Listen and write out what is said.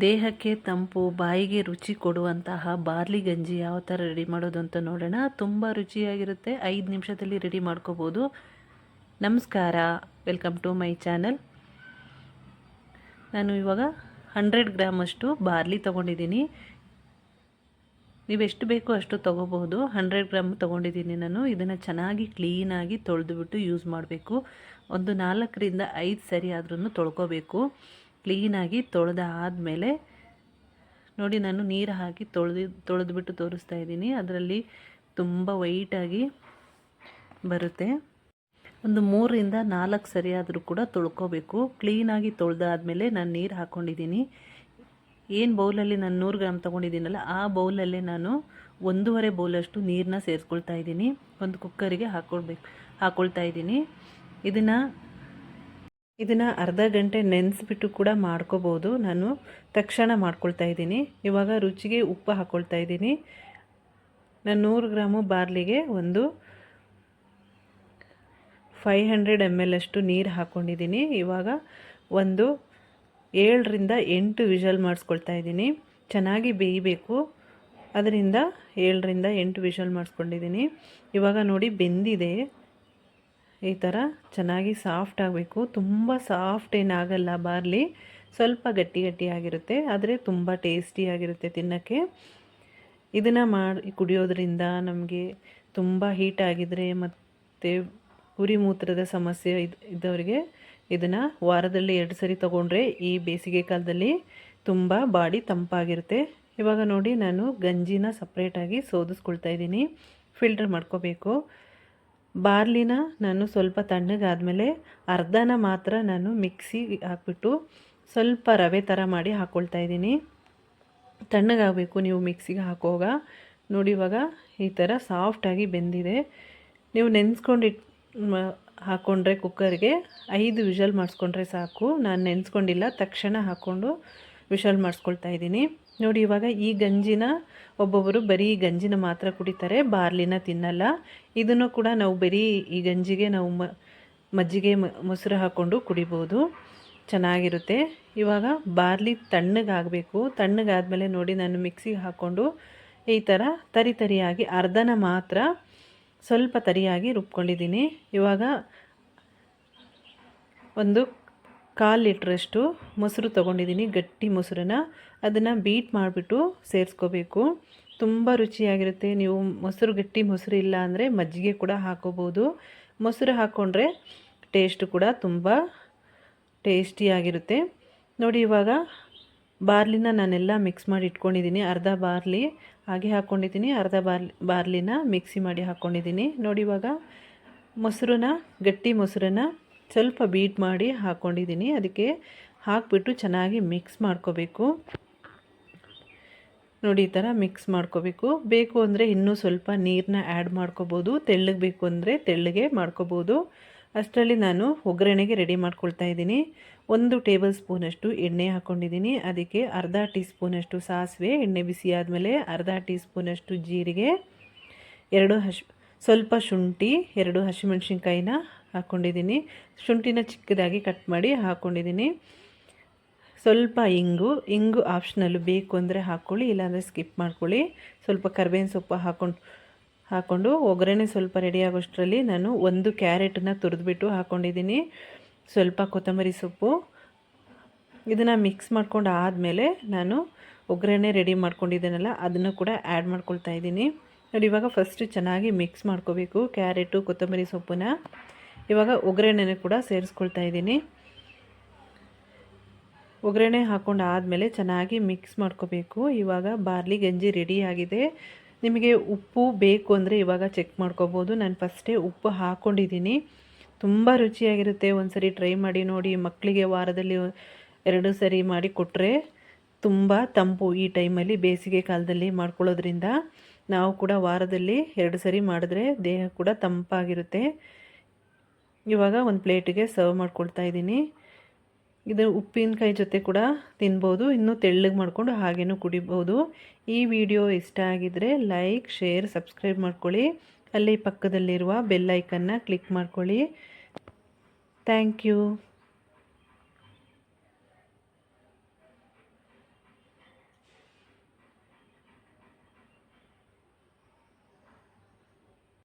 ದೇಹಕ್ಕೆ ತಂಪು, ಬಾಯಿಗೆ ರುಚಿ ಕೊಡುವಂತಹ ಬಾರ್ಲಿ ಗಂಜಿ ಯಾವ ಥರ ರೆಡಿ ಮಾಡೋದು ಅಂತ ನೋಡೋಣ. ತುಂಬ ರುಚಿಯಾಗಿರುತ್ತೆ. ಐದು ನಿಮಿಷದಲ್ಲಿ ರೆಡಿ ಮಾಡ್ಕೋಬೋದು. ನಮಸ್ಕಾರ. ವೆಲ್ಕಮ್ ಟು ಮೈ ಚಾನಲ್ ನಾನು ಇವಾಗ ಹಂಡ್ರೆಡ್ ಗ್ರಾಮಷ್ಟು ಬಾರ್ಲಿ ತೊಗೊಂಡಿದ್ದೀನಿ. ನೀವೆಷ್ಟು ಬೇಕೋ ಅಷ್ಟು ತೊಗೋಬಹುದು. ಹಂಡ್ರೆಡ್ ಗ್ರಾಮ್ ತೊಗೊಂಡಿದ್ದೀನಿ ನಾನು. ಇದನ್ನು ಚೆನ್ನಾಗಿ ಕ್ಲೀನಾಗಿ ತೊಳೆದುಬಿಟ್ಟು ಯೂಸ್ ಮಾಡಬೇಕು. ಒಂದು ನಾಲ್ಕರಿಂದ ಐದು ಸರಿ ಆದ್ರೂ ತೊಳ್ಕೊಬೇಕು. ಕ್ಲೀನಾಗಿ ತೊಳೆದ ಆದಮೇಲೆ ನೋಡಿ ನಾನು ನೀರು ಹಾಕಿ ತೊಳೆದು, ತೊಳೆದ್ಬಿಟ್ಟು ತೋರಿಸ್ತಾ ಇದ್ದೀನಿ. ಅದರಲ್ಲಿ ತುಂಬ ವೈಟಾಗಿ ಬರುತ್ತೆ. ಒಂದು ಮೂರರಿಂದ ನಾಲ್ಕು ಸರಿ ಆದರೂ ಕೂಡ ತೊಳ್ಕೊಬೇಕು. ಕ್ಲೀನಾಗಿ ತೊಳೆದಾದ್ಮೇಲೆ ನಾನು ನೀರು ಹಾಕ್ಕೊಂಡಿದ್ದೀನಿ ಏನು ಬೌಲಲ್ಲಿ ನಾನು ನೂರು ಗ್ರಾಮ್ ತೊಗೊಂಡಿದ್ದೀನಲ್ಲ, ಆ ಬೌಲಲ್ಲೇ ನಾನು ಒಂದೂವರೆ ಬೌಲಷ್ಟು ನೀರನ್ನ ಸೇರಿಸ್ಕೊಳ್ತಾ ಇದ್ದೀನಿ. ಒಂದು ಕುಕ್ಕರಿಗೆ ಹಾಕ್ಕೊಳ್ಬೇಕು ಹಾಕ್ಕೊಳ್ತಾ ಇದ್ದೀನಿ. ಇದನ್ನು ಇದನ್ನು ಅರ್ಧ ಗಂಟೆ ನೆನೆಸ್ಬಿಟ್ಟು ಕೂಡ ಮಾಡ್ಕೋಬೋದು. ನಾನು ತಕ್ಷಣ ಮಾಡ್ಕೊಳ್ತಾ ಇದ್ದೀನಿ. ಇವಾಗ ರುಚಿಗೆ ಉಪ್ಪು ಹಾಕ್ಕೊಳ್ತಾ ಇದ್ದೀನಿ. ನಾನು ನೂರು ಗ್ರಾಮು ಬಾರ್ಲಿಗೆ ಒಂದು ಫೈವ್ ಹಂಡ್ರೆಡ್ ಎಂ ಎಲ್ ಅಷ್ಟು ನೀರು ಹಾಕ್ಕೊಂಡಿದ್ದೀನಿ ಇವಾಗ ಒಂದು ಏಳರಿಂದ ಎಂಟು ವಿಷಲ್ ಮಾಡಿಸ್ಕೊಳ್ತಾ ಇದ್ದೀನಿ. ಚೆನ್ನಾಗಿ ಬೇಯಬೇಕು. ಅದರಿಂದ ಏಳರಿಂದ ಎಂಟು ವಿಷಲ್ ಮಾಡಿಸ್ಕೊಂಡಿದ್ದೀನಿ. ಇವಾಗ ನೋಡಿ ಬೆಂದಿದೆ. ಈ ಥರ ಚೆನ್ನಾಗಿ ಸಾಫ್ಟ್ ಆಗಬೇಕು. ತುಂಬ ಸಾಫ್ಟ್ ಏನಾಗಲ್ಲ ಬಾರ್ಲಿ. ಸ್ವಲ್ಪ ಗಟ್ಟಿ ಗಟ್ಟಿಯಾಗಿರುತ್ತೆ ಆದರೆ ತುಂಬ ಟೇಸ್ಟಿಯಾಗಿರುತ್ತೆ ತಿನ್ನೋಕ್ಕೆ. ಇದನ್ನು ಮಾಡಿ, ಕುಡಿಯೋದ್ರಿಂದ ನಮಗೆ ತುಂಬ ಹೀಟ್ ಆಗಿದ್ರೆ ಮತ್ತು ಉರಿ ಮೂತ್ರದ ಸಮಸ್ಯೆ ಇದು, ಇದ್ದವರಿಗೆ ಇದನ್ನು ವಾರದಲ್ಲಿ ಎರಡು ಸರಿ ತೊಗೊಂಡ್ರೆ ಈ ಬೇಸಿಗೆ ಕಾಲದಲ್ಲಿ ತುಂಬ ಬಾಡಿ ತಂಪಾಗಿರುತ್ತೆ. ಇವಾಗ ನೋಡಿ ನಾನು ಗಂಜಿನ ಸಪ್ರೇಟಾಗಿ ಸೋದಿಸ್ಕೊಳ್ತಾ ಇದ್ದೀನಿ. ಫಿಲ್ಟರ್ ಮಾಡ್ಕೋಬೇಕು. ಬಾರ್ಲಿನ ನಾನು ಸ್ವಲ್ಪ ತಣ್ಣಗಾದಮೇಲೆ ಅರ್ಧನ ಮಾತ್ರ ನಾನು ಮಿಕ್ಸಿ ಹಾಕ್ಬಿಟ್ಟು ಸ್ವಲ್ಪ ರವೆ ಥರ ಮಾಡಿ ಹಾಕ್ಕೊಳ್ತಾ ಇದ್ದೀನಿ. ತಣ್ಣಗಾಗಬೇಕು ನೀವು ಮಿಕ್ಸಿಗೆ ಹಾಕುವಾಗ. ನೋಡಿ ಇವಾಗ ಈ ಥರ ಸಾಫ್ಟಾಗಿ ಬೆಂದಿದೆ. ನೀವು ನೆನೆಸ್ಕೊಂಡಿಟ್ಟು ಹಾಕ್ಕೊಂಡ್ರೆ ಕುಕ್ಕರ್ಗೆ ಐದು ವಿಷಲ್ ಮಾಡಿಸ್ಕೊಂಡ್ರೆ ಸಾಕು. ನಾನು ನೆನೆಸ್ಕೊಂಡಿಲ್ಲ, ತಕ್ಷಣ ಹಾಕ್ಕೊಂಡು ವಿಷಲ್ ಮಾಡಿಸ್ಕೊಳ್ತಾ ಇದ್ದೀನಿ. ನೋಡಿ, ಇವಾಗ ಈ ಗಂಜಿನ ಒಬ್ಬೊಬ್ಬರು ಬರೀ ಗಂಜಿನ ಮಾತ್ರ ಕುಡಿತಾರೆ, ಬಾರ್ಲಿನ ತಿನ್ನಲ್ಲ. ಇದನ್ನು ಕೂಡ ನಾವು ಬರೀ ಈ ಗಂಜಿಗೆ ನಾವು ಮಜ್ಜಿಗೆ ಮೊಸರು ಹಾಕ್ಕೊಂಡು ಕುಡಿಬೋದು. ಚೆನ್ನಾಗಿರುತ್ತೆ. ಇವಾಗ ಬಾರ್ಲಿ ತಣ್ಣಗಾಗಬೇಕು. ತಣ್ಣಗಾದಮೇಲೆ ನೋಡಿ, ನಾನು ಮಿಕ್ಸಿಗೆ ಹಾಕ್ಕೊಂಡು ಈ ಥರ ತರಿ ತರಿಯಾಗಿ, ಅರ್ಧನ ಮಾತ್ರ ಸ್ವಲ್ಪ ತರಿಯಾಗಿ ರುಬ್ಕೊಂಡಿದ್ದೀನಿ. ಇವಾಗ ಒಂದು ಕಾಲು ಲೀಟ್ರಷ್ಟು ಮೊಸರು ತೊಗೊಂಡಿದ್ದೀನಿ, ಗಟ್ಟಿ ಮೊಸರನ್ನ. ಅದನ್ನು ಬೀಟ್ ಮಾಡಿಬಿಟ್ಟು ಸೇರಿಸ್ಕೋಬೇಕು. ತುಂಬ ರುಚಿಯಾಗಿರುತ್ತೆ. ನೀವು ಮೊಸರು ಗಟ್ಟಿ ಮೊಸರು ಇಲ್ಲ ಅಂದರೆ ಮಜ್ಜಿಗೆ ಕೂಡ ಹಾಕೋಬೋದು. ಮೊಸರು ಹಾಕ್ಕೊಂಡ್ರೆ ಟೇಸ್ಟ್ ಕೂಡ ತುಂಬ ಟೇಸ್ಟಿಯಾಗಿರುತ್ತೆ ನೋಡಿ ಇವಾಗ ಬಾರ್ಲಿನ ನಾನೆಲ್ಲ ಮಿಕ್ಸ್ ಮಾಡಿ ಇಟ್ಕೊಂಡಿದ್ದೀನಿ. ಅರ್ಧ ಬಾರ್ಲಿ ಹಾಗೆ ಹಾಕ್ಕೊಂಡಿದ್ದೀನಿ ಅರ್ಧ ಬಾರ್ಲಿ, ಬಾರ್ಲಿನ ಮಿಕ್ಸಿ ಮಾಡಿ ಹಾಕ್ಕೊಂಡಿದ್ದೀನಿ ನೋಡಿ ಇವಾಗ ಮೊಸರನ್ನ, ಗಟ್ಟಿ ಮೊಸರನ್ನ ಸ್ವಲ್ಪ ಬೀಟ್ ಮಾಡಿ ಹಾಕ್ಕೊಂಡಿದ್ದೀನಿ ಅದಕ್ಕೆ ಹಾಕ್ಬಿಟ್ಟು ಚೆನ್ನಾಗಿ ಮಿಕ್ಸ್ ಮಾಡ್ಕೋಬೇಕು. ನೋಡಿ, ಈ ಥರ ಮಿಕ್ಸ್ ಮಾಡ್ಕೋಬೇಕು. ಬೇಕು ಅಂದರೆ ಇನ್ನೂ ಸ್ವಲ್ಪ ನೀರನ್ನ ಆ್ಯಡ್ ಮಾಡ್ಕೋಬೋದು. ತೆಳ್ಳಗೆ ಬೇಕು ಅಂದರೆ ತೆಳ್ಳಗೆ ಮಾಡ್ಕೋಬೋದು. ಅಷ್ಟರಲ್ಲಿ ನಾನು ಒಗ್ಗರಣೆಗೆ ರೆಡಿ ಮಾಡ್ಕೊಳ್ತಾ ಇದ್ದೀನಿ. ಒಂದು ಟೇಬಲ್ ಸ್ಪೂನಷ್ಟು ಎಣ್ಣೆ ಹಾಕ್ಕೊಂಡಿದ್ದೀನಿ ಅದಕ್ಕೆ ಅರ್ಧ ಟೀ ಸ್ಪೂನಷ್ಟು ಸಾಸಿವೆ, ಎಣ್ಣೆ ಬಿಸಿ ಆದಮೇಲೆ ಅರ್ಧ ಟೀ ಸ್ಪೂನಷ್ಟು ಜೀರಿಗೆ, ಎರಡು ಹಶ್, ಸ್ವಲ್ಪ ಶುಂಠಿ, ಎರಡು ಹಸಿಮೆಣ್ಸಿನ್ಕಾಯಿನ ಹಾಕ್ಕೊಂಡಿದ್ದೀನಿ ಶುಂಠಿನ ಚಿಕ್ಕದಾಗಿ ಕಟ್ ಮಾಡಿ ಹಾಕ್ಕೊಂಡಿದ್ದೀನಿ ಸ್ವಲ್ಪ ಇಂಗು ಇಂಗು ಆಪ್ಷನಲ್ಲು ಬೇಕು ಅಂದರೆ ಹಾಕ್ಕೊಳ್ಳಿ ಇಲ್ಲಾಂದರೆ ಸ್ಕಿಪ್ ಮಾಡ್ಕೊಳ್ಳಿ. ಸ್ವಲ್ಪ ಕರ್ಬೇವಿನ ಸೊಪ್ಪು ಹಾಕ್ಕೊಂಡು ಹಾಕ್ಕೊಂಡು ಒಗ್ಗರಣೆ ಸ್ವಲ್ಪ ರೆಡಿ ಆಗೋಷ್ಟರಲ್ಲಿ ನಾನು ಒಂದು ಕ್ಯಾರೆಟನ್ನ ತುರಿದ್ಬಿಟ್ಟು ಹಾಕ್ಕೊಂಡಿದ್ದೀನಿ ಸ್ವಲ್ಪ ಕೊತ್ತಂಬರಿ ಸೊಪ್ಪು. ಇದನ್ನು ಮಿಕ್ಸ್ ಮಾಡ್ಕೊಂಡು ಆದಮೇಲೆ ನಾನು ಒಗ್ಗರಣೆ ರೆಡಿ ಮಾಡ್ಕೊಂಡಿದ್ದೀನಲ್ಲ, ಅದನ್ನು ಕೂಡ ಆ್ಯಡ್ ಮಾಡ್ಕೊಳ್ತಾ ಇದ್ದೀನಿ. ನೋಡಿ, ಇವಾಗ ಫಸ್ಟ್ ಚೆನ್ನಾಗಿ ಮಿಕ್ಸ್ ಮಾಡ್ಕೋಬೇಕು ಕ್ಯಾರೆಟು ಕೊತ್ತಂಬರಿ ಸೊಪ್ಪನ್ನ. ಇವಾಗ ಒಗ್ಗರಣೆನೂ ಕೂಡ ಸೇರಿಸ್ಕೊಳ್ತಾ ಇದ್ದೀನಿ. ಒಗ್ಗರಣೆ ಹಾಕ್ಕೊಂಡು ಆದಮೇಲೆ ಚೆನ್ನಾಗಿ ಮಿಕ್ಸ್ ಮಾಡ್ಕೋಬೇಕು. ಇವಾಗ ಬಾರ್ಲಿ ಗಂಜಿ ರೆಡಿ ಆಗಿದೆ. ನಿಮಗೆ ಉಪ್ಪು ಬೇಕು ಅಂದರೆ ಇವಾಗ ಚೆಕ್ ಮಾಡ್ಕೋಬೋದು. ನಾನು ಫಸ್ಟೇ ಉಪ್ಪು ಹಾಕ್ಕೊಂಡಿದ್ದೀನಿ ತುಂಬ ರುಚಿಯಾಗಿರುತ್ತೆ. ಒಂದು ಸರಿ ಟ್ರೈ ಮಾಡಿ ನೋಡಿ ಮಕ್ಕಳಿಗೆ ವಾರದಲ್ಲಿ ಎರಡು ಸರಿ ಮಾಡಿ ಕೊಟ್ಟರೆ ತುಂಬ ತಂಪು ಈ ಟೈಮಲ್ಲಿ ಬೇಸಿಗೆ ಕಾಲದಲ್ಲಿ ಮಾಡ್ಕೊಳ್ಳೋದ್ರಿಂದ. ನಾವು ಕೂಡ ವಾರದಲ್ಲಿ ಎರಡು ಸರಿ ಮಾಡಿದ್ರೆ ದೇಹ ಕೂಡ ತಂಪಾಗಿರುತ್ತೆ. ಇವಾಗ ಒಂದು ಪ್ಲೇಟಿಗೆ ಸರ್ವ್ ಮಾಡ್ಕೊಳ್ತಾ ಇದ್ದೀನಿ. ಇದು ಉಪ್ಪಿನಕಾಯಿ ಜೊತೆ ಕೂಡ ತಿನ್ಬೋದು. ಇನ್ನೂ ತೆಳ್ಳಗೆ ಮಾಡಿಕೊಂಡು ಹಾಗೇನೂ ಕುಡಿಬೋದು. ಈ ವಿಡಿಯೋ ಇಷ್ಟ ಆಗಿದರೆ ಲೈಕ್, ಶೇರ್, ಸಬ್ಸ್ಕ್ರೈಬ್ ಮಾಡ್ಕೊಳ್ಳಿ. ಅಲ್ಲಿ ಪಕ್ಕದಲ್ಲಿರುವ ಬೆಲ್ ಐಕನ್ನ ಕ್ಲಿಕ್ ಮಾಡ್ಕೊಳ್ಳಿ. Thank you.